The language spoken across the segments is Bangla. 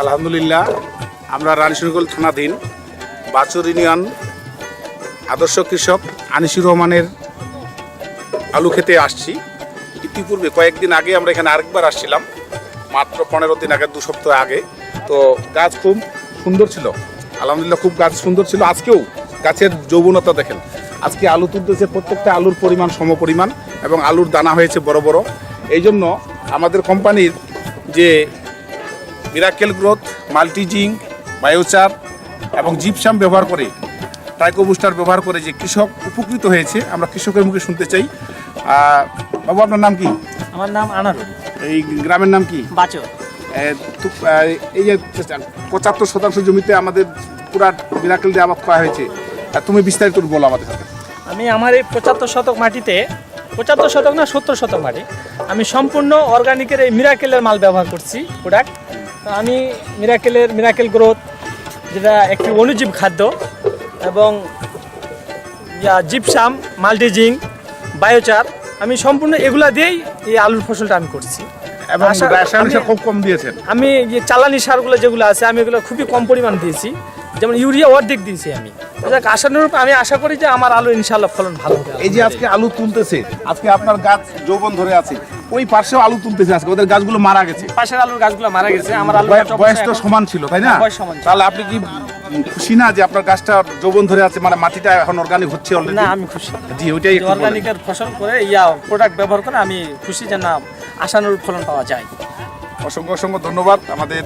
আলহামদুলিল্লাহ আমরা রানীশঙ্কল থানাধীন বাছুর ইউনিয়ন আদর্শ কৃষক আনিসুর রহমানের আলু খেতে আসছি। ইতিপূর্বে কয়েকদিন আগে আমরা এখানে আরেকবার আসছিলাম, মাত্র পনেরো দিন আগে, দু সপ্তাহ আগে। তো গাছ খুব সুন্দর ছিল। আলহামদুলিল্লাহ খুব গাছ সুন্দর ছিল। আজকেও গাছের যৌবনতা দেখেন। আজকে আলু তুলতেছে প্রত্যেকটা আলুর পরিমাণ, সম পরিমাণ এবং আলুর দানা হয়েছে বড় বড়। এই জন্য আমাদের কোম্পানির যে মিরাকেল গ্রোথ মাল্টিজিং বায়োচার এবং জিপসাম ব্যবহার করে টাইকো বুস্টার ব্যবহার করে যে কৃষক উপকৃত হয়েছে আমরা কৃষকের মুখে শুনতে চাই। বাবু আপনার নাম কি? আমার নাম আনারুল। এই গ্রামের নাম কি? বাচো এ, এই যে পঁচাত্তর শতাংশ জমিতে আমাদের পুরা মিরাকেল দিয়ে আবাদ করা হয়েছে আর তুমি বিস্তারিত বলো আমাদের সাথে। আমি আমার এই পঁচাত্তর শতক মাটিতে পঁচাত্তর শতক না সত্তর শতক মাটি আমি সম্পূর্ণ অর্গানিকের এই মিরাকেলের মাল ব্যবহার করছি প্রোডাক্ট আমি মিরাকেলের মিরাকেল গ্রোথ যেটা একটি অনুজীব খাদ্য এবং জিপসাম মাল্টিজিং বায়োচার আমি সম্পূর্ণ এগুলা দিয়েই এই আলুর ফসলটা আমি করছি। এবং রাসায়নিক সার খুব কম দিয়েছেন। আমি যে চালানি সারগুলো যেগুলো আছে আমি এগুলো খুবই কম পরিমাণ দিয়েছি। যেমন ইউরিয়া অর্ধেক দিয়েছি আমি। আশানুরূপ আমি আশা করি যে আমার আলু ইনশাল্লাহ ফলন ভালো হবে। এই যে আজকে আলু তুলতেছে আজকে আপনার গাছ যৌবন ধরে আছে। ওই পাশেও আলু তুলতেছে আজকে ওদের গাছগুলো মারা গেছে। পাশের আলুর গাছগুলো মারা গেছে আমার আলু বয়স তো সমান ছিল তাই না? ছিল। তাহলে আপনি কি খুশি না যে আপনার গাছটা যৌবন ধরে আছে মানে মাটিটা এখন অর্গানিক হচ্ছে অলরেডি না আমি খুশি জি ওইটাই। অর্গানিকের ফসল করে ইয়া প্রোডাক্ট ব্যবহার করে আমি খুশি যে না আশানুরূপ ফলন পাওয়া যায়। অসংখ্য অসংখ্য ধন্যবাদ আমাদের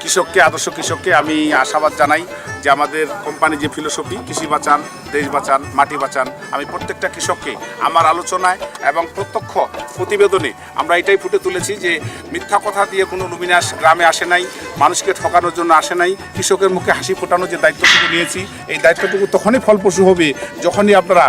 কৃষককে আদর্শ কৃষককে আমি আশাবাদ জানাই। যে আমাদের কোম্পানি যে ফিলোসফি, কৃষি বাঁচান, দেশ বাঁচান, মাটি বাঁচান, আমি প্রত্যেকটা কৃষককে আমার আলোচনায় এবং প্রত্যক্ষ প্রতিবেদনে আমরা এটাই ফুটে তুলেছি যে মিথ্যা কথা দিয়ে কোনো লুমিনাস গ্রামে আসে নাই, মানুষকে ঠকানোর জন্য আসে নাই, কৃষকের মুখে হাসি ফোটানোর যে দায়িত্বটুকু নিয়েছি, এই দায়িত্বটুকু তখনই ফলপ্রসূ হবে যখনই আপনারা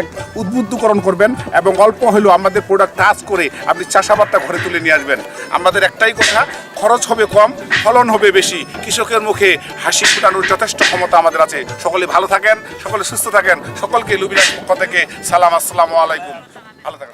এক উদ্বুদ্ধকরণ করবেন এবং অল্প হলেও আমাদের প্রোডাক্ট টাচ করে আপনি চাষাবাদটা ঘরে তুলে নিয়ে আসবেন। আমাদের একটাই কথা, খরচ হবে কম, ফলন হবে বেশি, কৃষকের মুখে হাসি ফোটানোর যথেষ্ট ক্ষমতা আমাদের আছে। সকলে ভালো থাকেন, সকলে সুস্থ থাকেন, সকলকে লুবিরাজ পক্ষ থেকে। সালাম, আসসালামু আলাইকুম। ভালো থাকেন।